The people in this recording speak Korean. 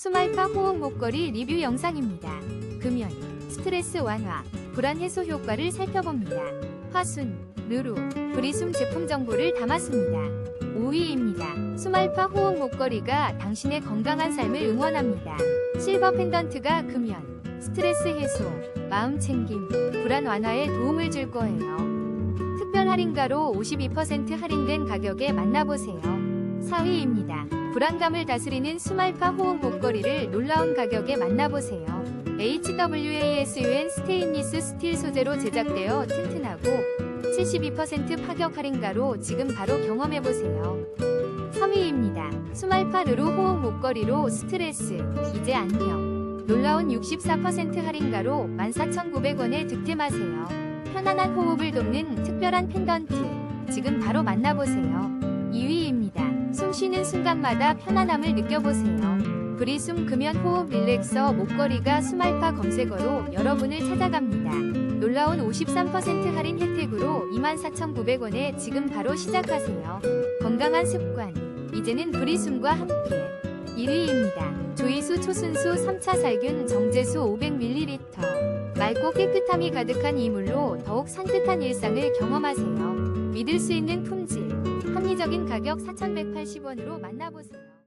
수말파 호응 목걸이 리뷰 영상입니다. 금연, 스트레스 완화, 불안 해소 효과를 살펴봅니다. 화순, 르루, 브리숨 제품 정보를 담았습니다. 5위입니다. 수말파 호응 목걸이가 당신의 건강한 삶을 응원합니다. 실버 펜던트가 금연, 스트레스 해소, 마음 챙김, 불안 완화에 도움을 줄 거예요. 특별 할인가로 52% 할인된 가격에 만나보세요. 4위입니다. 불안감을 다스리는 수말파 호응 목걸이를 놀라운 가격에 만나보세요. HWASUN 스테인리스 스틸 소재로 제작되어 튼튼하고 72% 파격 할인가로 지금 바로 경험해보세요. 3위입니다. 수말파 르루 호응 목걸이로 스트레스, 이제 안녕. 놀라운 64% 할인가로 14,900원에 득템하세요. 편안한 호흡을 돕는 특별한 펜던트, 지금 바로 만나보세요. 2위입니다. 숨 쉬는 순간마다 편안함을 느껴보세요. 브리숨 금연 호흡 릴렉서 목걸이가 수말파 검색어로 여러분을 찾아갑니다. 놀라운 53% 할인 혜택으로 24,900원에 지금 바로 시작하세요. 건강한 습관, 이제는 브리숨과 함께. 1위입니다. 조이수 초순수 3차 살균 정제수 500ml. 맑고 깨끗함이 가득한 이 물로 더욱 산뜻한 일상을 경험하세요. 믿을 수 있는 품질, 합리적인 가격 4,180원으로 만나보세요.